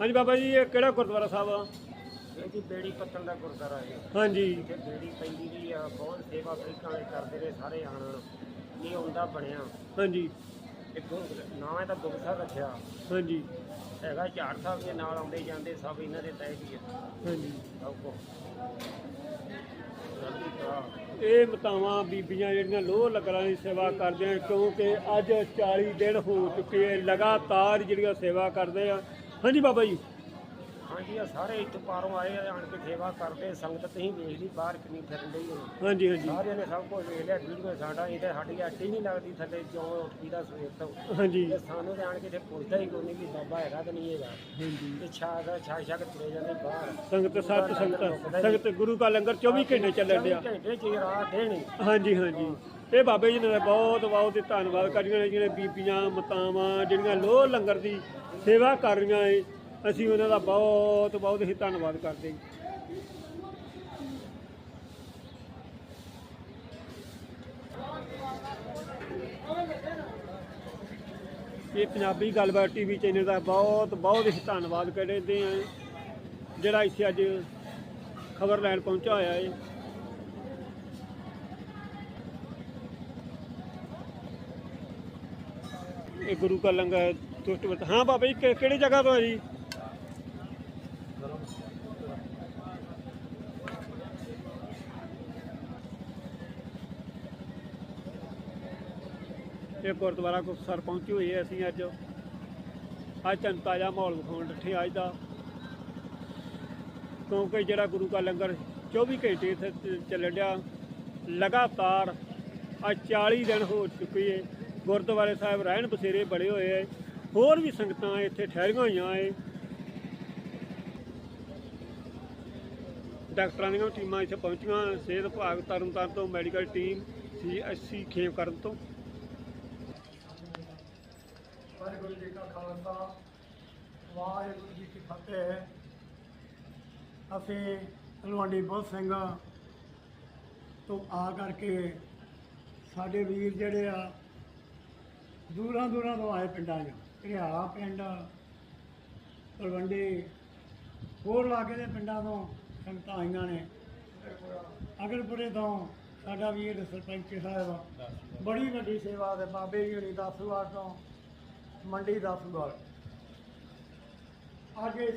ਹਾਂਜੀ ਬਾਬਾ ਜੀ ਇਹ ਕਿਹੜਾ ਗੁਰਦੁਆਰਾ ਸਾਹਿਬ ਆ? ਇਹ ਜੀ ਬੇੜੀ ਪੱਤਣ ਦਾ ਗੁਰਦੁਆਰਾ ਹੈ। ਹਾਂਜੀ। ਇੱਥੇ ਬੇੜੀ ਪੈਂਦੀ ਦੀ ਆ ਬਹੁਤ ਸੇਵਾ ਅਫਰੀਕਾ ਵਾਲੇ ਕਰਦੇ ਨੇ ਸਾਰੇ ਆਣ। ਇਹ ਹੁੰਦਾ ਬਣਿਆ। ਹਾਂਜੀ। ਇੱਕ ਨਾਂ ਹੈ ਤਾਂ ਗੁਰਸਾ ਰੱਖਿਆ। ਹਾਂਜੀ। ਹੈਗਾ ਝਾੜ ਸਾਹਿਬ ਦੇ ਨਾਲ ਆਉਂਦੇ ਜਾਂਦੇ ਸਭ ਇਹਨਾਂ ਦੇ ਤਹਿ ਹੀ ਆ। ਹਾਂਜੀ। ਸਭ ਕੋ ਜਲਦੀ ਕਰਾ ਇਹ ਮਤਾਵਾਂ ਬੀਬੀਆਂ ਜਿਹੜੀਆਂ ਲੋਹ ਲੰਗਰਾਂ ਦੀ ਸੇਵਾ ਕਰਦੇ ਆ ਕਿਉਂਕਿ ਅੱਜ 40 ਦਿਨ ਹੋ ਚੁੱਕੇ ਲਗਾਤਾਰ ਜਿਹੜੀਆਂ ਸੇਵਾ ਕਰਦੇ ਆ। ਹਾਂਜੀ ਬਾਬਾ ਜੀ। ਹਾਂਜੀ ਆ ਸਾਰੇ ਇੱਥੇ ਪਾਰੋਂ ਆਏ ਆ ਆਣ ਕੇ ਸੇਵਾ ਕਰਦੇ ਸੰਗਤ ਤੁਸੀਂ ਵੇਖ ਲਈ ਬਾਹਰ ਕਿੰਨੀ ਫਿਰਨ ਡਈ ਹੈ ਹਾਂਜੀ ਹਾਂਜੀ। ਸਾਰਿਆਂ ਨੇ ਸਭ ਕੁਝ ਵੇਖ ਲਿਆ ਵੀਡੀਓ ਸਾਡਾ ਇਹ ਤੇ ਸਾਡੀ ਅੱਟੀ ਨਹੀਂ ਲੱਗਦੀ ਥੱਲੇ ਜਿਉਂ ਉੱਠੀ ਦਾ ਸਵੇਰ ਤੋਂ। ਹਾਂਜੀ। ਤੇ ਸਾਨੂੰ ਤੇ ਆਣ ਕੇ ਤੇ ਪੁੱਛਦਾ ਹੀ ਕੋਈ ਨਹੀਂ ਵੀ ਬਾਬਾ ਹੈਗਾ ਤੇ ਨਹੀਂ ਹੈਗਾ। ਹਾਂਜੀ। ਤੇ ਛਾਗ ਛਾ ਛਾਗ ਤੁਰੇ ਜਾਂਦੇ ਬਾਹਰ। ਸੰਗਤ ਸੱਤ ਸੰਗਤ ਸੰਗਤ ਗੁਰੂ ਕਾ ਲੰਗਰ 24 ਘੰਟੇ ਚੱਲਣ ਡਿਆ। ਘੰਟੇ ਚ ਹੀ ਰਾਤ ਦੇਣੀ। ਹਾਂਜੀ ਹਾਂਜੀ। ਇਹ ਬਾਬੇ ਜੀ ਨੇ ਬਹੁਤ ਬਹੁਤ ਹੀ ਧੰਨਵਾਦ ਕਰੀਆਂ ਨੇ ਜਿਹੜੀਆਂ ਬੀਬੀਆਂ ਮਤਾਵਾਂ ਜਿਹੜੀਆਂ ਲੋਹ ਲੰਗਰ ਦੀ ਸੇਵਾ ਕਰ ਰਹੀਆਂ ਏ ਅਸੀਂ ਉਹਨਾਂ ਦਾ ਬਹੁਤ ਬਹੁਤ ਹੀ ਧੰਨਵਾਦ ਕਰਦੇ ਹਾਂ ਇਹ ਪੰਜਾਬੀ ਗੱਲਬਾਤ ਟੀਵੀ ਚੈਨਲ ਦਾ ਬਹੁਤ ਬਹੁਤ ਹੀ ਧੰਨਵਾਦ ਕਰਦੇ ਹਾਂ। ਜਿਹੜਾ ਇੱਥੇ ਅੱਜ ਖਬਰ ਲੈਣ ਪਹੁੰਚਿਆ ਹੋਇਆ ਹੈ। ਇਹ ਗੁਰੂ ਕਾ ਲੰਗਰ ਤੁਸ਼ਟ ਹਾਂ ਬਾਬਾ ਜੀ, ਕਿ- ਕਿਹੜੀ ਜਗ੍ਹਾ ਤੋਂ ਹੈ ਜੀ? ਇਹ ਗੁਰਦੁਆਰਾ ਗੁਰਸਰ ਪਹੁੰਚੇ ਹੋਏ ਅਸੀਂ ਅੱਜ। ਅੱਜ ਤੁਹਾਨੂੰ ਤਾਜ਼ਾ ਮਾਹੌਲ ਵਿਖਾਉਣ ਡੱਠੇ ਅੱਜ ਦਾ। ਕਿਉਂਕਿ ਜਿਹੜਾ ਗੁਰੂ ਕਾ ਲੰਗਰ 24 ਘੰਟੇ ਇੱਥੇ ਚ- ਚੱਲਣ ਡਿਆ। ਲਗਾਤਾਰ ਅੱਜ 40 ਦਿਨ ਹੋ ਚੁੱਕੇ ਏ ਗੁਰਦੁਆਰੇ ਸਾਹਿਬ ਰਹਿਣ ਬਸੇਰੇ ਬੜੇ ਹੋਏ ਏ ਹੋਰ ਵੀ ਸੰਗਤਾਂ ਇੱਥੇ ਠਹਿਰੀਆਂ ਹੋਈਆਂ ਏ ਡਾਕਟਰਾਂ ਦੀਆਂ ਟੀਮਾਂ ਇੱਥੇ ਪਹੁੰਚੀਆਂ। ਸਿਹਤ ਵਿਭਾਗ ਤਰਨਤਾਰਨ ਤੋਂ ਮੈਡੀਕਲ ਟੀਮ ਸੀਐਸਸੀ ਖੇਮ ਕਰਨ ਤੋਂ। ਵਾਹਿਗੁਰੂ ਜੀ ਕਾ ਖਾਲਸਾ, ਵਾਹਿਗੁਰੂ ਜੀ ਕੀ ਫਤਿਹ। ਅਸੀਂ ਤਲਵੰਡੀ ਬੁੱਧ ਸਿੰਘ ਤੋਂ ਆ ਕਰਕੇ ਸਾਡੇ ਵੀਰ ਜਿਹੜੇ ਆ, ਦੂਰਾਂ ਦੂਰਾਂ ਤੋਂ ਆਏ ਪਿੰਡਾਂ 'ਚ। ਘਰਿਆਲਾ ਪਿੰਡ, ਤਲਵੰਡੀ, ਹੋਰ ਲਾਗੇ ਦੇ ਪਿੰਡਾਂ ਤੋਂ ਸੰਗਤਾਂ ਆਈਆਂ ਨੇ। ਅਗਰਪੁਰੇ ਤੋਂ ਸਾਡਾ ਵੀਰ ਸਰਪੰਚ ਸਾਹਿਬ, ਬੜੀ ਵੱਡੀ ਸੇਵਾ ਦੇ ਬਾਬੇ ਜੀ ਹੋਣੀ ਦਸੂਵਾਰ ਤੋਂ ਮੰਡੀ ਦਾ ਦਸੂਵਾਰ ਅੱਜ